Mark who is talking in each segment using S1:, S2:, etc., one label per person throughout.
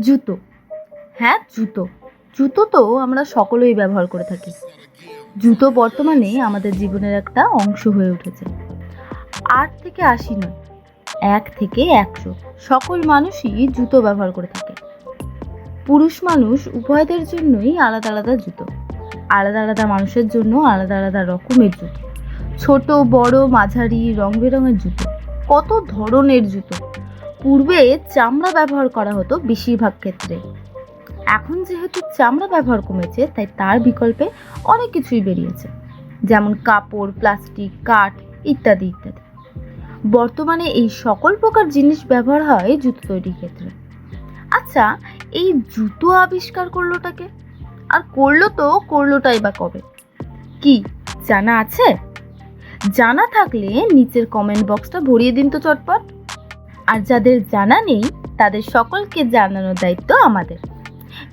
S1: জুতো। হ্যাঁ? জুতো। জুতো তো আমরা সকলেই ব্যবহার করে থাকি। জুতো বর্তমানে আমাদের জীবনের একটা অংশ হয়ে উঠেছে। আট থেকে আশি নয় এক থেকে একশো। সকল মানুষই জুতো ব্যবহার করে থাকে। পুরুষ মানুষ উভয়দের জন্যই আলাদা আলাদা জুতো। আলাদা আলাদা মানুষের জন্য আলাদা আলাদা রকমের জুতো। ছোট বড় মাঝারি রং বেরঙের জুতো। কত ধরনের জুতো। পূর্বে চামড়া ব্যবহার করা হতো বেশিরভাগ ক্ষেত্রে। এখন যেহেতু চামড়া ব্যবহার কমেছে, তাই তার বিকল্পে অনেক কিছুই বেরিয়েছে। যেমন কাপড়, প্লাস্টিক, কাঠ ইত্যাদি ইত্যাদি। বর্তমানে এই সকল প্রকার জিনিস ব্যবহার হয় জুতো তৈরির ক্ষেত্রে। আচ্ছা এই জুতো আবিষ্কার করলোটাকে? আর করল তো করলোটাই বা কবে? কি জানা আছে? জানা থাকলে নিচের কমেন্ট বক্সটা ভরিয়ে দিন তো চটপট। আর যাদের জানা নেই, তাদের সকলকে জানানোর দায়িত্ব আমাদের।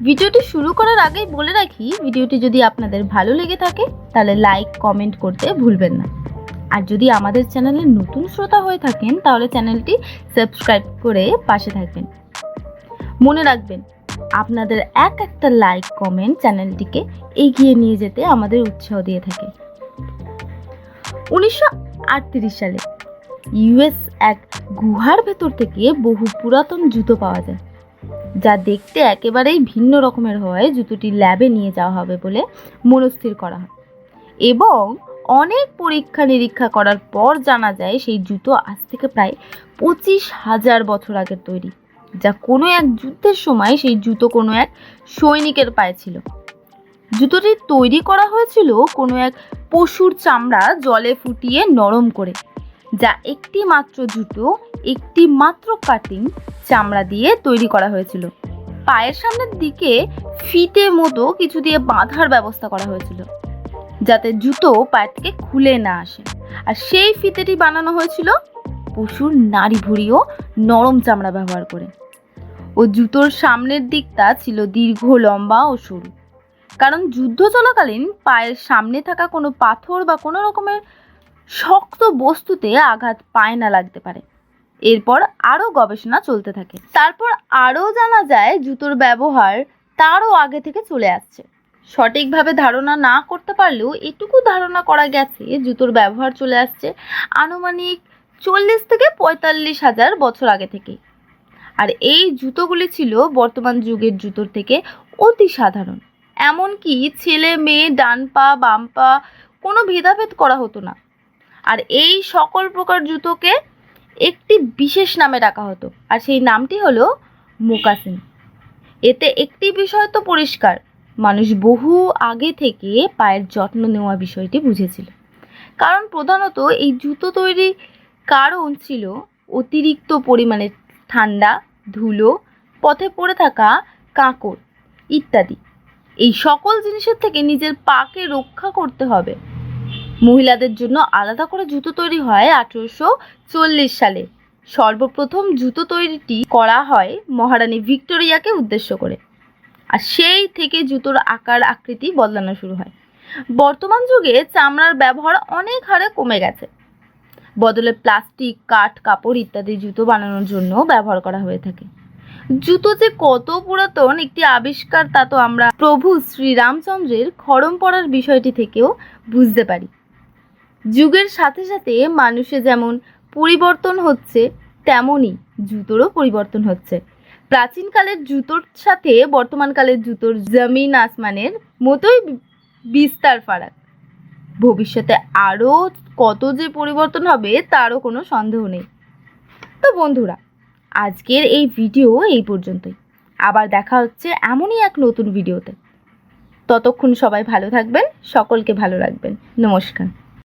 S1: ভিডিওটি শুরু করার আগেই বলে রাখি, ভিডিওটি যদি আপনাদের ভালো লেগে থাকে, তাহলে লাইক, কমেন্ট করতে ভুলবেন না। আর যদি আমাদের চ্যানেলে নতুন শ্রোতা হয়ে থাকেন, তাহলে চ্যানেলটি সাবস্ক্রাইব করে পাশে থাকবেন। মনে রাখবেন, আপনাদের এক একটা লাইক, কমেন্ট চ্যানেলটিকে এগিয়ে নিয়ে যেতে আমাদের উৎসাহ দিয়ে থাকে। উনিশশো আটত্রিশ সালে, ইউএস এক গুহার ভেতর থেকে বহু পুরাতন জুতো পাওয়া যায়, যা দেখতে একেবারেই ভিন্ন রকমের হয় জুতোটি ল্যাবে নিয়ে যাওয়া হবে বলে মনস্থির করা হয়। এবং অনেক পরীক্ষা নিরীক্ষা করার পর জানা যায় সেই জুতো আজ থেকে প্রায় পঁচিশ হাজার বছর আগের তৈরি, যা কোনো এক যুদ্ধের সময় সেই জুতো কোনো এক সৈনিকের পায়ে ছিল। জুতোটি তৈরি করা হয়েছিল কোনো এক পশুর চামড়া জলে ফুটিয়ে নরম করে যা একটি মাত্র জুতো, একটি মাত্র কাটিং চামড়া দিয়ে তৈরি করা হয়েছিল। পায়ের সামনের দিকে ফিতে মতো কিছু দিয়ে বাঁধার ব্যবস্থা করা হয়েছিল, যাতে জুতো পায়ের থেকে খুলে না আসে। আর সেই ফিতেটি বানানো হয়েছিল পশুর নাড়ি ভুড়ি ও নরম চামড়া ব্যবহার করে। ও জুতোর সামনের দিকটা ছিল দীর্ঘ, লম্বা ও সরু। কারণ যুদ্ধ চলাকালীন পায়ের সামনে থাকা কোনো পাথর বা কোনো রকমের শক্ত বস্তুতে আঘাত পায় না লাগতে পারে। এরপর আরও গবেষণা চলতে থাকে। তারপর আরও জানা যায় জুতোর ব্যবহার তারও আগে থেকে চলে আসছে। সঠিকভাবে ধারণা না করতে পারলেও এটুকু ধারণা করা গেছে জুতোর ব্যবহার চলে আসছে আনুমানিক চল্লিশ থেকে পঁয়তাল্লিশ হাজার বছর আগে থেকে। আর এই জুতোগুলি ছিল বর্তমান যুগের জুতোর থেকে অতি সাধারণ। এমনকি ছেলে, মেয়ে, ডান পা, বাম পা কোনো ভেদাভেদ করা হতো না। আর এই সকল প্রকার জুতোকে একটি বিশেষ নামে ডাকা হতো। আর সেই নামটি হলো মোকাসিন। এতে একটি বিষয় তো পরিষ্কার, মানুষ বহু আগে থেকে পায়ের যত্ন নেওয়া বিষয়টি বুঝেছিল। কারণ প্রধানত এই জুতো তৈরি কারণ ছিল অতিরিক্ত পরিমাণে ঠান্ডা, ধুলো, পথে পড়ে থাকা কাঁকড় ইত্যাদি। এই সকল জিনিসের থেকে নিজের পাকে রক্ষা করতে হবে। মহিলাদের জন্য আলাদা করে জুতো তৈরি হয় আঠেরোশো চল্লিশ সালে। সর্বপ্রথম জুতো তৈরিটি করা হয় মহারানী ভিক্টোরিয়াকে উদ্দেশ্য করে। আর সেই থেকে জুতোর আকার, আকৃতি বদলানো শুরু হয়। বর্তমান যুগে চামড়ার ব্যবহার অনেক হারে কমে গেছে। বদলে প্লাস্টিক, কাঠ, কাপড় ইত্যাদি জুতো বানানোর জন্য ব্যবহার করা হয়ে থাকে। জুতো যে কত পুরাতন একটি আবিষ্কার তা তো আমরা প্রভু শ্রীরামচন্দ্রের খড়ম পড়ার বিষয়টি থেকেও বুঝতে পারি। যুগের সাথে সাথে মানুষে যেমন পরিবর্তন হচ্ছে তেমনই জুতোরও পরিবর্তন হচ্ছে। প্রাচীনকালের জুতোর সাথে বর্তমানকালের জুতোর জমিন আসমানের মতোই বিস্তার ফারাক। ভবিষ্যতে আরও কত যে পরিবর্তন হবে, তারও কোনো সন্দেহ নেই। তো বন্ধুরা, আজকের এই ভিডিও এই পর্যন্তই। আবার দেখা হচ্ছে এমনই এক নতুন ভিডিওতে। ততক্ষণ সবাই ভালো থাকবেন, সকলকে ভালো রাখবেন। নমস্কার।